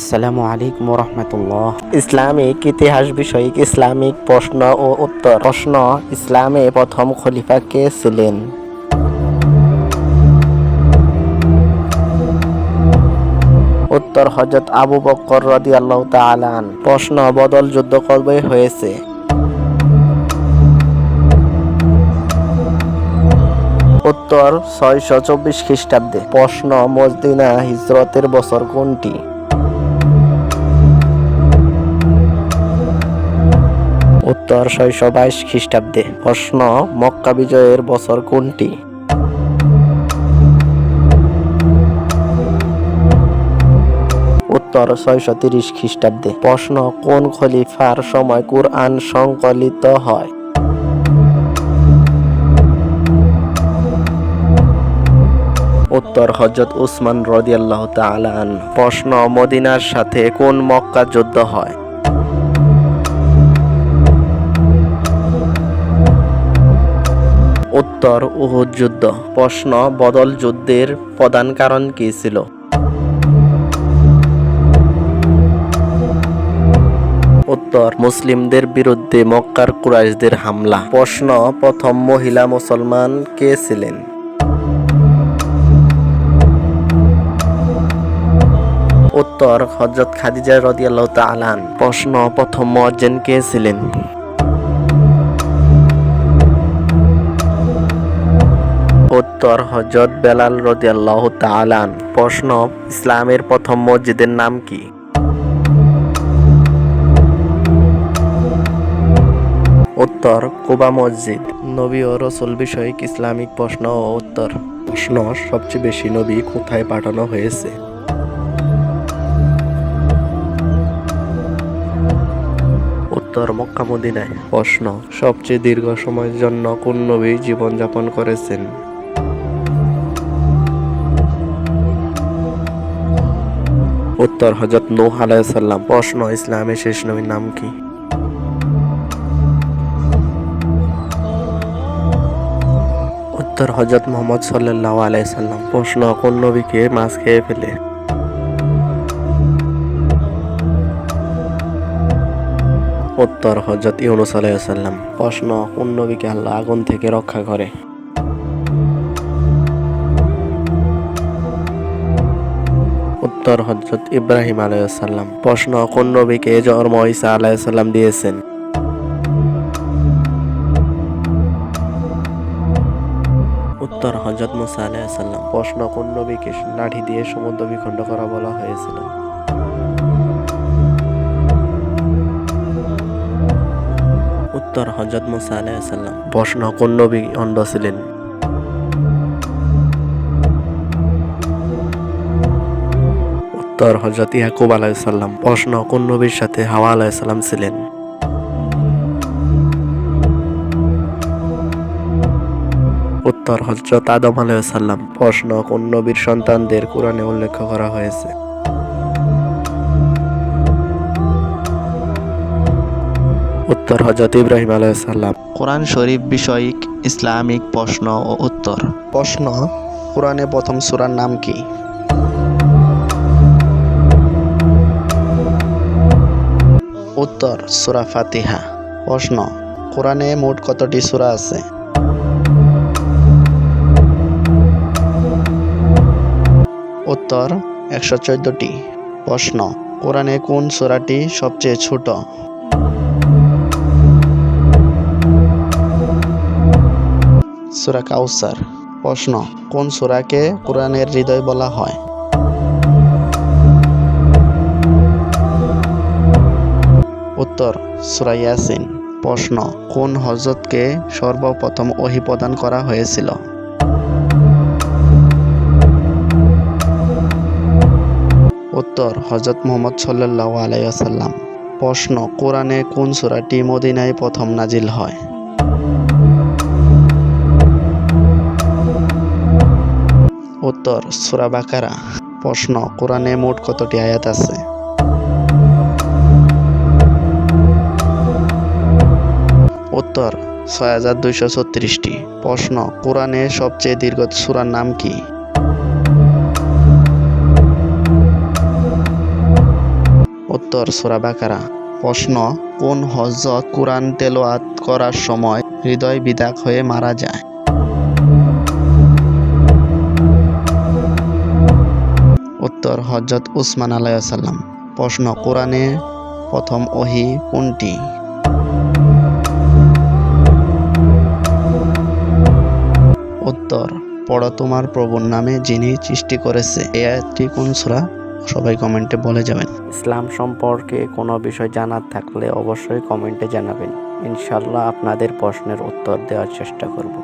আসসালামু আলাইকুম রহমতুল্লাহ। ইসলামিক ইতিহাস বিষয়ক ইসলামিক প্রশ্ন ও উত্তর। প্রশ্ন, ইসলামে প্রথম খলিফা কে ছিলেন? উত্তর হজরত আবু বক্কর রদি আল্লাহ তালান প্রশ্ন, বদল যুদ্ধ কবে হয়েছে? উত্তর, ছয়শো চব্বিশ খ্রিস্টাব্দে। প্রশ্ন, মজদিনা হিজরতের বছর কোনটি? উত্তর ছয়শো বাইশ খ্রিস্টাব্দে প্রশ্ন, মক্কা বিজয়ের বছর কোনটি? উত্তর, ছয়শো তিরিশ খ্রিস্টাব্দে। প্রশ্ন, কোন খলিফার সময় কুরআন সংকলিত হয়? উত্তর হজরত উসমান রদিয়াল্লাহ তালান প্রশ্ন, মদিনার সাথে কোন মক্কা যুদ্ধ হয়? উত্তর উহুদ যুদ্ধ। প্রশ্ন, বদল যুদ্ধের প্রধান কারণ কি ছিল? উত্তর, মুসলিমদের বিরুদ্ধে মক্কার কুরাইশদের হামলা। প্রশ্ন, প্রথম মহিলা মুসলমান কে ছিলেন? উত্তর হজরত খাদিজা রদিয়াল্লাহ তালান প্রশ্ন, প্রথম মজ্জেন কে ছিলেন? উত্তর হজরত বেলাল রদিয়াল্লাহ তালান প্রশ্ন, ইসলামের প্রথম মসজিদের নাম কি? উত্তর, কুবা মসজিদ। নবী ও রসুল বিষয়ক ইসলামিক প্রশ্ন ও উত্তর। প্রশ্ন, সবচেয়ে বেশি নবী কোথায় পাঠানো হয়েছে? উত্তর মক্কা মদিনায় প্রশ্ন, সবচেয়ে দীর্ঘ সময়ের জন্য কোন নবী জীবনযাপন করেছেন? উত্তর হজরত নূহ আলাইসাল্লাম প্রশ্ন, ইসলামের শেষ নবীর নাম কি? উত্তর হজরত মোহাম্মদ সাল্লাহ আলাইসাল্লাম প্রশ্ন, কোন নবীকে মাছ খেয়ে ফেলে? উত্তর হজরত ইউনুস আলাইসাল্লাম প্রশ্ন, কোন নবীকে আল্লাহ আগুন থেকে রক্ষা করে? উত্তর হজরত ইব্রাহিম আলাইসাল্লাম প্রশ্ন, কোন নবীকে জন্ম ঈসা আলাইসাল্লাম দিয়েছেন? উত্তর হজরত মুসা আলাইসাল্লাম প্রশ্ন, কোন নবীকে লাঠি দিয়ে সমুদ্র বিখণ্ড করা বলা হয়েছিল? উত্তর হজরত মুসা আলাইসাল্লাম প্রশ্ন, কোন নবী অন্ধ ছিলেন? উত্তর হজরত ইয়াকুব আলাইসাল্লাম প্রশ্ন কোন নবীর সাথে হাওয়া আলাইসাল্লাম ছিলেন? উত্তর হজরত আদম আলাইসাল্লাম প্রশ্ন কোন নবীর সন্তানদের কোরআনে উল্লেখ করা হয়েছে? উত্তর হজরত ইব্রাহিম আলাইসাল্লাম কোরআন শরীফ বিষয়ক ইসলামিক প্রশ্ন ও উত্তর। প্রশ্ন কোরআনে প্রথম সূরার নাম কি? উত্তর সূরা ফাতিহা। প্রশ্ন, কোরআনে মোট কতটি সূরা আছে? উত্তর, একশো চোদ্দটি। প্রশ্ন, কোরআনে কোন সূরাটি সবচেয়ে ছোট? সূরা কাউসার। প্রশ্ন, কোন সূরাকে কোরআনের হৃদয় বলা হয়? উত্তর সূরা ইয়াসিন, প্রশ্ন, কোন হজরতকে সর্বপ্রথম ওহী প্রদান করা হয়েছিল? উত্তর, হজরত মোহাম্মদ সাল্লাল্লাহু আলাইহি ওয়াসাল্লাম। প্রশ্ন, কোরআনে কোন সূরাটি মদিনায় প্রথম নাজিল হয়? উত্তর, সূরা বাকারা। প্রশ্ন, কোরআনে মোট কতটি আয়াত আছে? উত্তর ছয় হাজার দুইশো ছত্রিশটি। প্রশ্ন, কোরআনে সবচেয়ে দীর্ঘ সূরার নাম কি? উত্তর, সূরা বাকারা। প্রশ্ন, কোন হজরত কোরআন তেলাওয়াত করার সময় হৃদয় বিদাক হয়ে মারা যায়? উত্তর হজরত উসমান আলাইসাল্লাম প্রশ্ন, কোরআনে প্রথম ওহি কোনটি? উত্তর, পড়ো তোমার প্রভুর নামে যিনি সৃষ্টি করেছে। এ আয়াতটি কোন সূরা? সবাই কমেন্টে বলে যাবেন। ইসলাম সম্পর্কে কোনো বিষয় জানার থাকলে অবশ্যই কমেন্টে জানাবেন। ইনশাল্লাহ আপনাদের প্রশ্নের উত্তর দেওয়ার চেষ্টা করব।